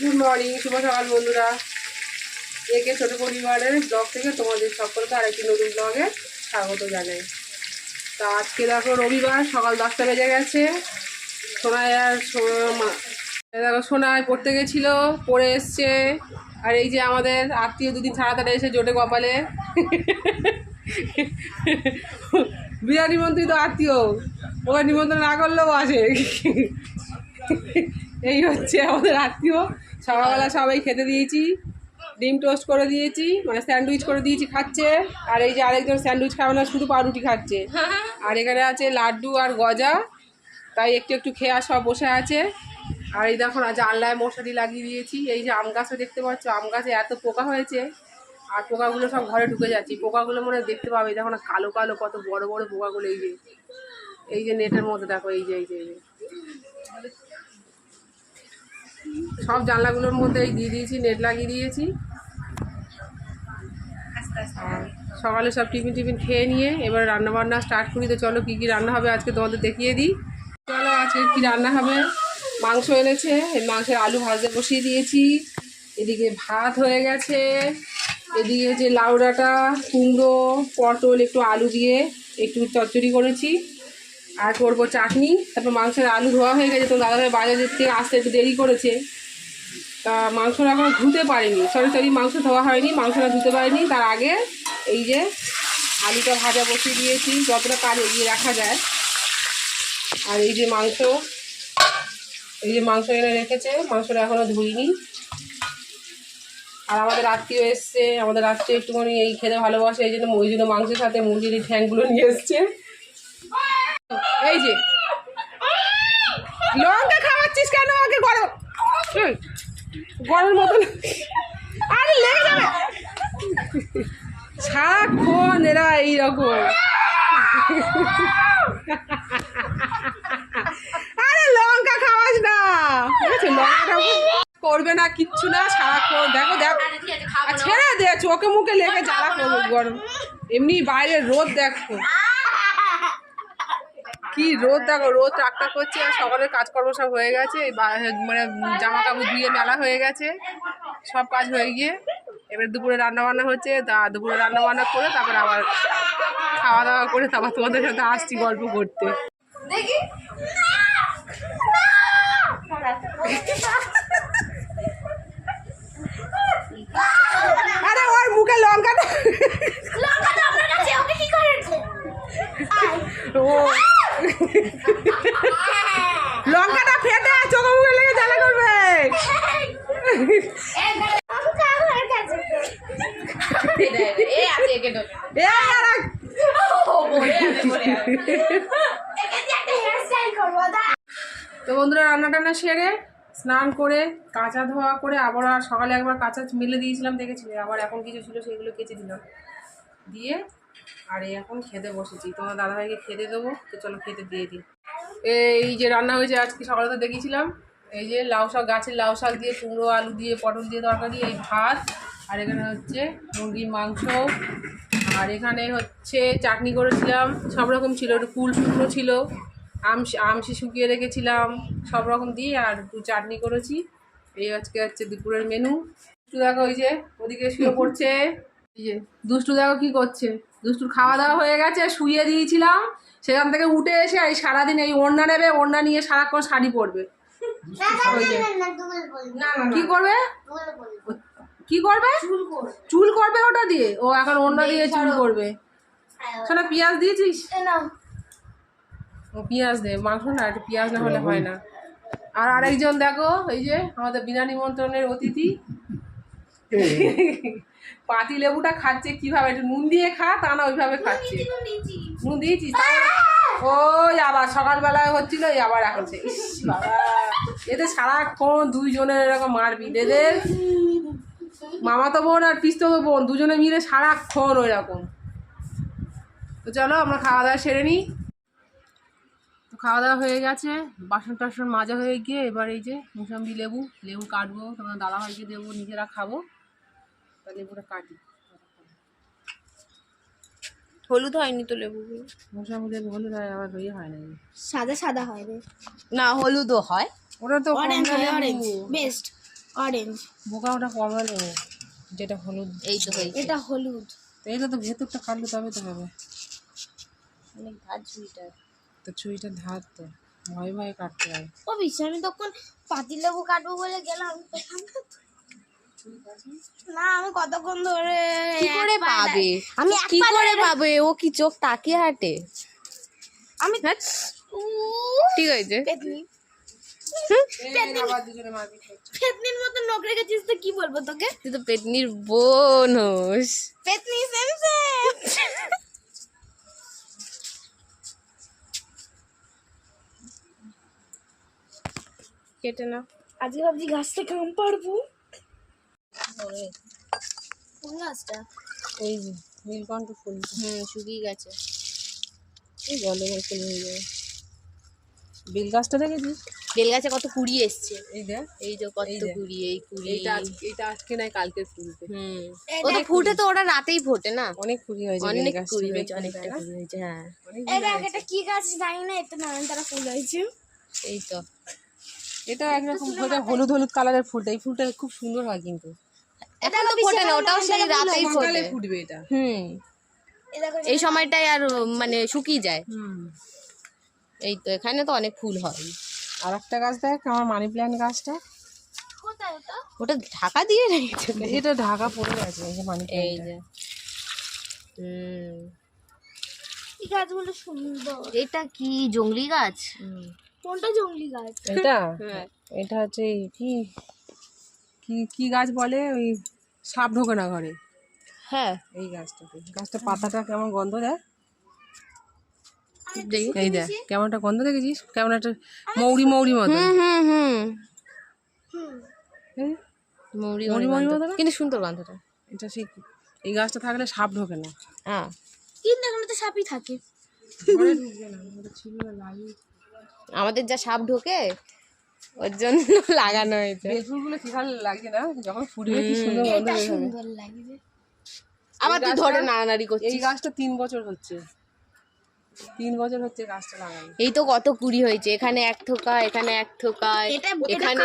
Good morning শুভ সকাল বন্ধুরা। একে ছোট পরিবারের ব্লগ থেকে তোমাদের সকলকে আরেকটি নতুন ব্লগে স্বাগত জানাই। তা আজকে দেখো রবিবার, সকাল দশটা বেজে গেছে। সোনায় আর দেখো সোনায় পড়তে গেছিল, পড়ে এসছে। আর এই যে আমাদের আত্মীয় দুদিন ছাড়া তারা এসে জোটে কপালে। বিনা নিমন্ত্রিত আত্মীয়। ওকে নিমন্ত্রণ না করলেও আসে এই হচ্ছে আমাদের আত্মীয়। সকালবেলা সবাই খেতে দিয়েছি, ডিম টোস্ট করে দিয়েছি মানে স্যান্ডউইচ করে দিয়েছি, খাচ্ছে। আর এই যে আরেকজন স্যান্ডউইচ খাবে না, শুধু পাউরুটি খাচ্ছে। আর এখানে আছে লাড্ডু আর গজা, তাই একটু একটু খেয়ে সব বসে আছে। আর এই দেখো না জানলায় মশারি লাগিয়ে দিয়েছি। এই যে আম গাছও দেখতে পাচ্ছ, আম গাছে এত পোকা হয়েছে। আর পোকাগুলো সব ঘরে ঢুকে যাচ্ছে। পোকাগুলো মনে দেখতে পাবে, দেখো না, কালো কালো কত বড় বড় পোকাগুলো, এই যে। এই যে নেটের মধ্যে দেখো এই যে এই যে। সব জানলাগুলোর মধ্যে এই দিয়ে দিয়েছি, নেট লাগিয়ে দিয়েছি। সকালে সব টিফিন টিফিন খেয়ে নিয়ে এবার রান্না বান্না স্টার্ট করি। তো চলো কী কী রান্না হবে আজকে তোমাদের দেখিয়ে দিই। চলো আজকে কী রান্না হবে? মাংস এনেছে, এই মাংসের আলু ভাজতে বসিয়ে দিয়েছি। এদিকে ভাত হয়ে গেছে। এদিকে যে লাউ ডাঁটা কুমড়ো, পটল, একটু আলু দিয়ে একটু চচ্চড়ি করেছি। আর করব চাটনি, তারপর মাংসের আলু ধোয়া হয়ে গেছে, তো দাদাভাই বাজার থেকে আসতে একটু দেরি করেছে। তা মাংসটা এখন ধুতে পারিনি সরি সরি মাংস ধোয়া হয়নি, মাংসটা ধুতে পারিনি, তার আগে এই যে আলুটা ভাজা বসিয়ে দিয়েছি, যতটা কাজ এগিয়ে রাখা যায়। আর এই যে মাংস, এই যে মাংস এনে রেখেছে, মাংসটা এখনও ধুইনি। আর আমাদের আত্মীয় এসছে, আমাদের আত্মীয় একটুখানি এই খেতে ভালোবাসে, এই জন্য ওই জন্য মাংসের সাথে মুরগির ঠ্যাংগুলো নিয়ে এসছে। এই যে। লঙ্কা খাওয়াচ্ছিস কেন ওকে গরম? গরমের মতন। আরে লেগে যাবে। সারাক্ষণ এরা এইরকম। আরে লঙ্কা খাওয়াস না। ঠিক আছে লঙ্কাটা করবে না কিচ্ছু না সারাক্ষণ। দেখো দেখো। ছেড়ে দে চোখে মুখে লেগে জ্বালা করবে গরম। এমনি বাইরে রোদ দেখো। কি রোদ দেখো রোদ টাকটা করছে আর সকালের কাজকর্ম সব হয়ে গেছে বা- মানে জামা কাপড় ধুয়ে মেলা হয়ে গেছে সব কাজ হয়ে গিয়ে। এবার দুপুরে রান্না বান্না হচ্ছে তা দুপুরে রান্না বান্না করে তারপর আবার খাওয়া দাওয়া করে তারপর তোমাদের সাথে আসছি গল্প করতে। দেখি। আরে ওর মুখে লঙ্কা লঙ্কা তো আপনার কাছে ওকে কি করেছে ও লঙ্কাটা ফেটে চোখে মুখে লেগে জ্বালা করবে। তো বন্ধুরা রান্না টান্না সেরে স্নান করে, কাঁচা ধোয়া করে আবার সকালে একবার কাঁচা মেলে দিয়েছিলাম, দেখেছিলে? আবার এখন কিছু ছিল সেগুলো কেচে দিলাম। দিয়ে আর এখন খেতে বসেছি। তোমার দাদাভাইকে খেতে দেবো, তো চলো খেতে দিয়ে দিই। এই যে রান্না হয়েছে আজকে, সকালে তো দেখিয়েছিলাম। এই যে লাউ শাক, গাছের লাউ শাক দিয়ে কুমড়ো, আলু দিয়ে, পটল দিয়ে তরকারি, এই ভাত। আর এখানে হচ্ছে মুরগির মাংস। আর এখানে হচ্ছে চাটনি করেছিলাম। সব রকম ছিল, একটু কুল শুকনো ছিল। আমসি আমসি শুকিয়ে রেখেছিলাম। সব রকম দিয়ে আর একটু চাটনি করেছি। এই আজকে হচ্ছে দুপুরের মেনু দুষ্টু দেখো, ওই যে ওদিকে শুয়ে পড়ছে। দুষ্টু দেখো কি করছে। দুষ্টুর খাওয়া দাওয়া হয়ে গেছে শুয়ে দিয়েছিলাম। সেখান থেকে উঠে এসে এই সারাদিন এই ওড়না নেবে ওড়না নিয়ে সারাক্ষণ শাড়ি পরবে। কি করবে? কি করবে? চুল করবে। ওটা দিয়ে? ও এখন ওড়না দিয়ে চুল করবে। শোনা পেঁয়াজ দিয়েছিস? ও পেঁয়াজ দে মাংস না একটু পেঁয়াজ না হলে হয় না। আর আরেকজন দেখো এই যে আমাদের বিনা নিমন্ত্রণের অতিথি। পাতি লেবুটা খাচ্ছে কীভাবে? একটু নুন দিয়ে খা তা না ওইভাবে খাচ্ছে। নুন দিয়েছিস ওই আবার সকালবেলায় হচ্ছিল আবার এখন সে বাবা। এদের সারাক্ষণ দুইজনের এরকম মারপিট। এদের মামাতো বোন আর পিস্ততো বোন দুজনে মিলে সারাক্ষণ ওই রকম তো চলো আমরা খাওয়া দাওয়া সেরে নিই। তো খাওয়া দাওয়া হয়ে গেছে বাসন টাসন মাজা হয়ে গিয়ে এবার এই যে মুসাম্বি লেবু লেবু কাটবো তোমরা দাদাভাইকে দেবো নিজেরা খাব। তা লেবুটা কাটি। হলুদ হয়নি তো লেবু মুসাম্বি লেবু হলে তাই আবার ইয়ে হয় না। সাদা সাদা হয় রে। না হলুদও হয়। ওটা তো অরেঞ্জ কমলা হয় লেবু। অরেঞ্জ বেস্ট অরেঞ্জ বোকা ওটা কমলা লেবু যেটা হলুদ। এই তো হয়েছে। এটা হলুদ। তো এটা তো ভেতরটা কাটলে তবে তো হবে। অনেক ধার ঝুড়িটা তো ছুরিটা ধার তো ভয়ে ভয়ে কাটতে হয়। ও বিশ্ব আমি তখন পাতিলেবু কাটবো বলে গেলাম। তখন না আমি কতক্ষণ ধরে কি করে পাবে? আমি কি করে পাবে? ও কি চোখ তাকিয়ে হাঁটে? আমি হ্যাঁ? ঠিক হয়েছে পেতনি। আবার দুজনে মারপিট করছে পেতনির মতো নখ রেখেছিস তো কি বলব তোকে? তুই তো পেটনির বোন হোস। পেতনি সেম সেম কেটে না আজকে ভাবছি গাছ থেকে আম পারব? কোন গাছটা এই যে নীলকণ্ঠ ফুল। হুম শুকিয়ে গেছে। এই জলে করে ফুল হয়ে যাবে। বেল গাছটা দেখেছিস? বেল গাছে কত কুড়ি এসছে। এই দেখ এই যে কত কুড়ি এই কুড়ি। এইটা আজ- এইটা আজকে নাই কালকে ফুলবে হুম। এই ও তো ফুটে তো ওরা রাতেই ফোটে না? অনেক কুড়ি হয়েছে অনেক কুড়ি হয়েছে অনেকটা কুড়ি হয়েছে হ্যাঁ। এই দেখ এটা কি গাছ জানি না এটা নানান তারা ফুল হয়েছে। এই তো। এটা একরকম হলুদ হলুদ কালারের ফুলটা এই ফুলটা খুব সুন্দর হয় কিন্তু। এখন তো ফোটে না ওটাও সেই রাতেই ফোটে ফুটবে এটা। হুম। এই সময়টাই আর মানে শুকিয়ে যায়। হুম। এই তো এখানে তো অনেক ফুল হয়। আর একটা গাছ দেখ আমার মানি প্ল্যান্ট গাছটা। ওটা? ঢাকা দিয়ে রেখেছে। এটা ঢাকা পড়ে গেছে এই যে মানি এই যে। হুম। এই গাছগুলো সুন্দর। এটা কি জংলি গাছ? কোনটা জঙ্গলি গাছ? এটা? হ্যাঁ। এটা হচ্ছে এই কি কি কি গাছ বলে ওই সাপ ঢোকে না ঘরে। হ্যাঁ। এই গাছটাতে। গাছটা পাতাটা কেমন গন্ধ দেয়? দেখি। এই দেখ কেমন একটা গন্ধ দেখেছিস? কেমন একটা মৌরি মৌরি মতো হুম হুম হুম। মৌরি মৌরি মৌরি মৌরি মতো কিন্তু সুন্দর গন্ধটা। এটা সেই এই গাছটা থাকলে সাপ ঢোকে না। হ্যাঁ। কিন্তু এখানে তো সাপই থাকে। আমাদের যা সাপ ঢোকে ওর জন্য লাগানো হয়েছে। কি ভালো লাগে না যখন ফুটবে কি সুন্দর সুন্দর আবার তুই ধরে নাড়ানাড়ি করছিস। এই গাছটা তিন বছর হচ্ছে। তিন বছর হচ্ছে গাছটা লাগানো। এই তো কত কুড়ি হয়েছে। এখানে এক থোকা এখানে এক থোকা এখানে।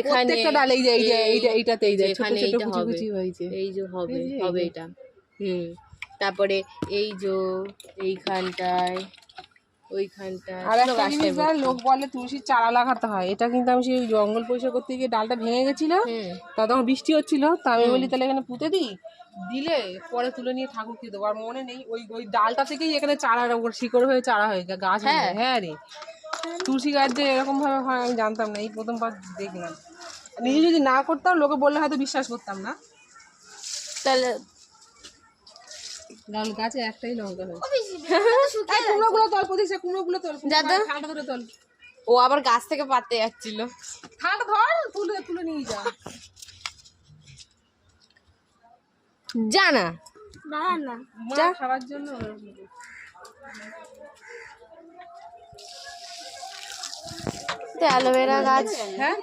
এখানে প্রত্যেকটা ডালে এই যে এইটা এইটাতে এই যে ছোট এখানে ছোট এইটা কুচি হয়েছে। এই যে হবে হবে এটা। হুম। তারপরে এই যে এইখানটায় ওইখানটায় আর একটা জিনিস লোক বলে তুলসীর চারা লাগাতে হয়। এটা কিন্তু আমি সেই জঙ্গল পরিষ্কার করতে গিয়ে ডালটা ভেঙে গেছিল। তা তখন বৃষ্টি হচ্ছিল তা আমি বলি তাহলে এখানে পুঁতে দিই? দিলে পরে তুলে নিয়ে ঠাকুরকে দেবো। আর মনে নেই ওই ওই ডালটা থেকেই এখানে চারা শিকড় হয়ে চারা হয়ে গেছে গাছ হ্যাঁ। হ্যাঁ। রে। তুলসী গাছ যে এরকম ভাবে হয় আমি জানতাম না এই প্রথমবার দেখলাম। নিজে যদি না করতাম লোকে বললে হয়তো বিশ্বাস করতাম না। তাহলে ডাল গাছে একটাই লঙ্কা হয়েছে। শুকিয়ে কুমড়ো গুলো তোল প্রতীক্ষা কুমড়ো গুলো তোল যা তো। ঠান্ডা ধরে তোল। ও আবার গাছ থেকে পাতে যাচ্ছিল। ঠান্ডা ধর তুলে তুলে নিয়ে যা। জানা না। না মা খাওয়ার জন্য অ্যালোভেরা গাছ। হ্যাঁ?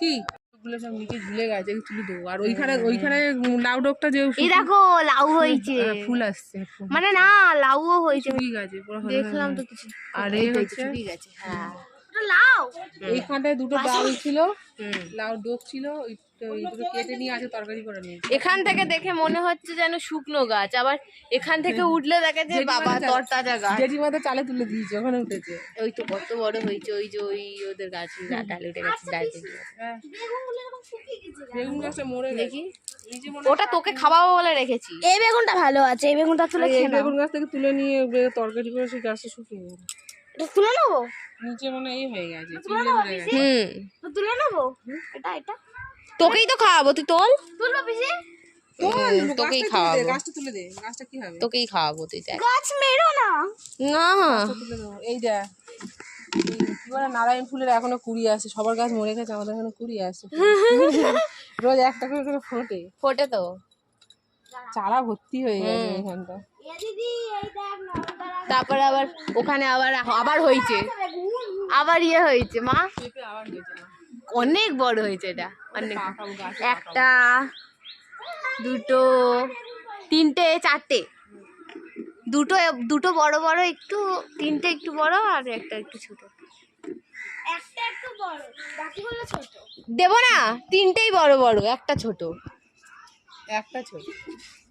কি? ওগুলো সব নিচে ঝুলে গেছে তুলে দেবো। আর ওইখানে ওইখানে লাউ ডোকটা যে এই দেখো লাউ হয়েছে। হ্যাঁ, ফুল আসছে মানে না লাউও হয়েছে। শুকিয়ে গেছে দেখলাম তো কিছু। আর এই হচ্ছে হ্যাঁ। লাউ। এইখানটায় দুটো ডাল ছিল লাউ ডোক ছিল ওই ওই কেটে নিয়ে আছে তরকারি করে নিয়ে। এখান থেকে দেখে মনে হচ্ছে যেন শুকনো গাছ আবার এখান থেকে উঠলে দেখে যে বাবা তরতাজা গাছ। চালে তুলে দিয়েছে ওখানে উঠেছে। ওই তো কত বড় হয়েছে ওই যে ওই ওদের গাছ ডাল উঠে গেছে হ্যাঁ মরে দেখি। ওটা তোকে খাওয়াবো বলে রেখেছি। এই বেগুনটা ভালো আছে এই বেগুনটা তুলে খেয়ে বেগুন গাছ থেকে তুলে নিয়ে তরকারি করে সেই গাছটা শুকিয়ে গেছে। এটা তুলে নেব? নিচে মনে হয় এই হয়ে গেছে হুম। তুলে নেব? এটা এটা? তোকেই তো খাওয়াবো তুই তোল। তুলবো পিসি তোকেই খাওয়াবো। গাছটা তুলে দে গাছটা কি হবে? তোকেই খাওয়াবো তুই দেখ। গাছ মেরো না। না। এই দেখ নারায়ণ ফুলের এখনও কুড়ি আছে সবার গাছ মরে গেছে আমাদের এখনও কুড়ি আছে। রোজ একটা করে করে ফোটে। ফোটে তো। চারা ভর্তি হয়ে গেছে এখানটা। তারপরে আবার ওখানে আবার আবার হয়েছে। আবার ইয়ে হয়েছে মা। আবার অনেক বড় হয়েছে এটা। অনেক একটা দুটো তিনটে চারটে। দুটো দুটো বড় বড় একটু তিনটে একটু বড় আর একটা একটু ছোট। একটা একটু বড় বাকিগুলো ছোট। দেবো না তিনটেই বড় বড় একটা ছোট। একটা ছোট।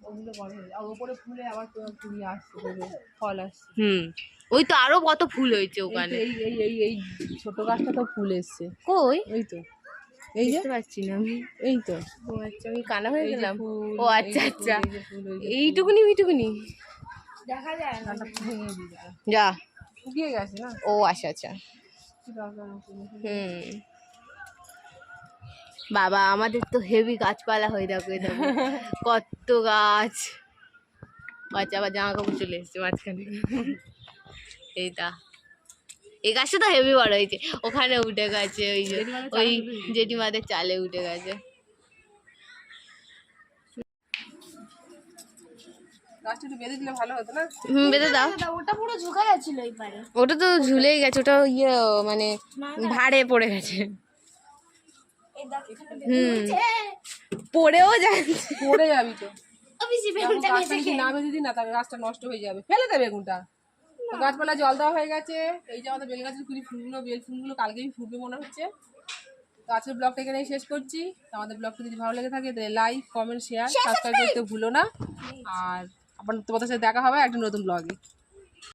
ওগুলো বড় হয়ে আর ওপরে ফুলে আবার কুড়ি আসছে ফল আসছে। হুম। ওই তো আরও কত ফুল হয়েছে ওখানে। এই এই এই এই ছোট গাছটা তো ফুল এসছে। কই? ওই তো। এই যে না আমি। এই তো। ও আচ্ছা আমি কানা হয়ে এই গেলাম। ও আচ্ছা আচ্ছা। এইটুকুনি দেখা যায়। যা। শুকিয়ে গেছে না? ও আচ্ছা আচ্ছা? হুম। বাবা আমাদের তো হেভি গাছপালা হয়ে দেখো। কত গাছ। বাচ্চা আবার জামা কাপড় চলে এসছে মাঝখানে। এইটা এই গাছটা তো হেভি বড় হয়েছে। ওখানে উঠে গেছে ওই ওই চালে উঠে গেছে। জেঠিমাদের চালে উঠে গেছে। গাছটা একটু বেঁধে দিলে ভালো হতো না? হুম বেঁধে দাও। দাদা, ওটা পুরো ঝুঁকে গেছিল এই পারে। ওটা তো ঝুলেই গেছে ওটা ইয়ে মানে ভাড়ে পড়ে গেছে। এই দেখ এখানে হুম। পড়েও যাচ্ছে। পড়ে যাবি তো। যদি না তাহলে গাছটা নষ্ট হয়ে যাবে। ফেলে দেবে বেগুনটা। গাছপালা জল দেওয়া হয়ে গেছে। এই যে আমাদের বেল গাছের কুড়ি ফুলগুলো বেল ফুলগুলো কালকেই ফুটবে মনে হচ্ছে। তো আজকের ব্লগটা এখানেই শেষ করছি। তো আমাদের ব্লগটা যদি ভালো লেগে থাকে তাহলে লাইক কমেন্ট শেয়ার সাবস্ক্রাইব করতে ভুলো না। আর আবার তোমাদের সাথে দেখা হবে একটা নতুন ব্লগে